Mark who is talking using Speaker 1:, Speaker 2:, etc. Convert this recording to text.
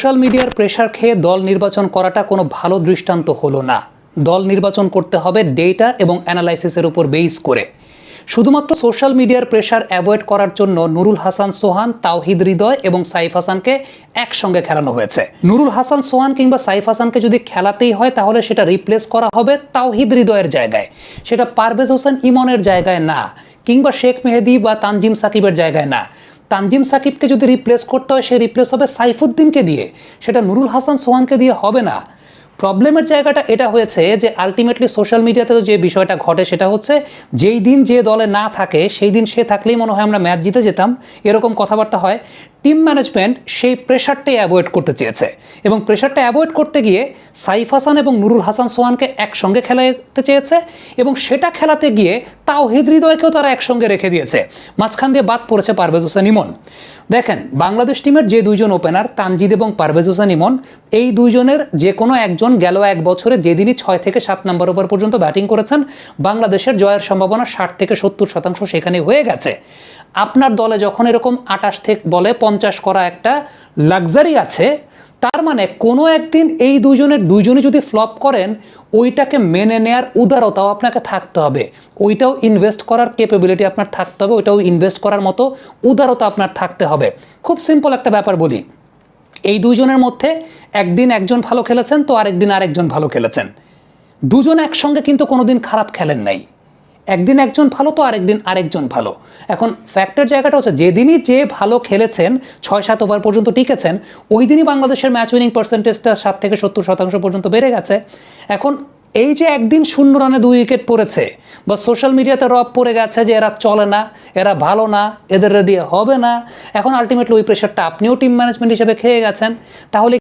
Speaker 1: Social মিডিয়ার pressure খেয়ে দল নির্বাচন করাটা কোনো ভালো দৃষ্টান্ত হলো না। দল নির্বাচন করতে হবে ডেটা এবং অ্যানালাইসিসের উপর বেস করে। শুধুমাত্র সোশ্যাল মিডিয়ার প্রেশার অ্যাভয়েড করার জন্য নুরুল হাসান সোহান, তাওহিদ হৃদয় এবং সাইফ হাসানকে একসঙ্গে খেলানো হয়েছে। নুরুল হাসান সোহান কিংবা সাইফ হাসানকে যদি খেলাতেই হয়, তাহলে সেটা রিপ্লেস করা হবে তাওহিদ হৃদয়ের জায়গায়। সেটা পারভেজ হোসেন ইমনের জায়গায় না, কিংবা শেখ মেহেদি বা তানজিম সাকিবের জায়গায় না। তানজিম সাকিবকে যদি রিপ্লেস করতে হয়, সে রিপ্লেস হবে সাইফুদ্দিনকে দিয়ে। সেটা নুরুল হাসান সোহানকে দিয়ে হবে না। প্রবলেমের জায়গাটা এটা হয়েছে যে আলটিমেটলি সোশ্যাল মিডিয়াতে যে বিষয়টা ঘটে সেটা হচ্ছে যেই দিন যে দলে না থাকে, সেই দিন সে থাকলেই মনে হয় আমরা ম্যাচ জিতে যেতাম। এরকম কথাবার্তা হয়। টিম ম্যানেজমেন্ট সেই প্রেশারটাই অ্যাভয়েড করতে চেয়েছে এবং প্রেশারটা অ্যাভয়েড করতে গিয়ে সাইফ হাসান এবং নুরুল হাসান সোহানকে একসঙ্গে খেলাতে চেয়েছে এবং সেটা খেলাতে গিয়ে তাও হৃদয়কেও তারা একসঙ্গে রেখে দিয়েছে। মাঝখান দিয়ে বাদ পড়েছে পারভেজ হোসেন ইমন। দেখেন, বাংলাদেশ টিমের যে দুইজন ওপেনার তানজিদ এবং পারভেজ হোসেন ইমন, এই দুইজনের যে কোনো একজন গেল এক বছরে যেদিনই ছয় থেকে সাত নম্বর ওভার পর্যন্ত ব্যাটিং করেছেন, বাংলাদেশের জয়ের সম্ভাবনা ষাট থেকে সত্তর শতাংশ সেখানে হয়ে গেছে। আপনার দলে যখন এরকম আটাশ থেকে বলে পঞ্চাশ করা একটা লাক্সারি আছে, তার মানে কোনো একদিন এই দুজনের দুইজনে যদি ফ্লপ করেন, ওইটাকে মেনে নেয়ার উদারতাও আপনাকে থাকতে হবে। ওইটাও ইনভেস্ট করার ক্যাপেবিলিটি আপনার থাকতে হবে, ওইটাও ইনভেস্ট করার মতো উদারতা আপনার থাকতে হবে। খুব সিম্পল একটা ব্যাপার বলি। এই দুইজনের মধ্যে একদিন একজন ভালো খেলেছেন তো আরেকদিন আরেকজন ভালো খেলেছেন। দুজন একসঙ্গে কিন্তু কোনোদিন খারাপ খেলেন নাই। একদিন একজন ভালো তো আরেকদিন আরেকজন ভালো। এখন ফ্যাক্টর জায়গাটা হচ্ছে যেদিনই যে ভালো খেলেছেন, ছয় সাত ওভার পর্যন্ত টিকেছেন ওই দিনই বাংলাদেশের ম্যাচ উইনিং পার্সেন্টেজটা সাত থেকে সত্তর শতাংশ পর্যন্ত বেড়ে গেছে। এখন এই যে একদিন শূন্য রানে দুই উইকেট পড়েছে, বা সোশ্যাল মিডিয়াতে রব পড়ে গেছে যে এরা চলে না, এরা ভালো না, এদের দিয়ে হবে না, এখন আলটিমেটলি ওই প্রেশারটা আপনিও টিম ম্যানেজমেন্ট হিসেবে খেয়ে গেছেন, তাহলে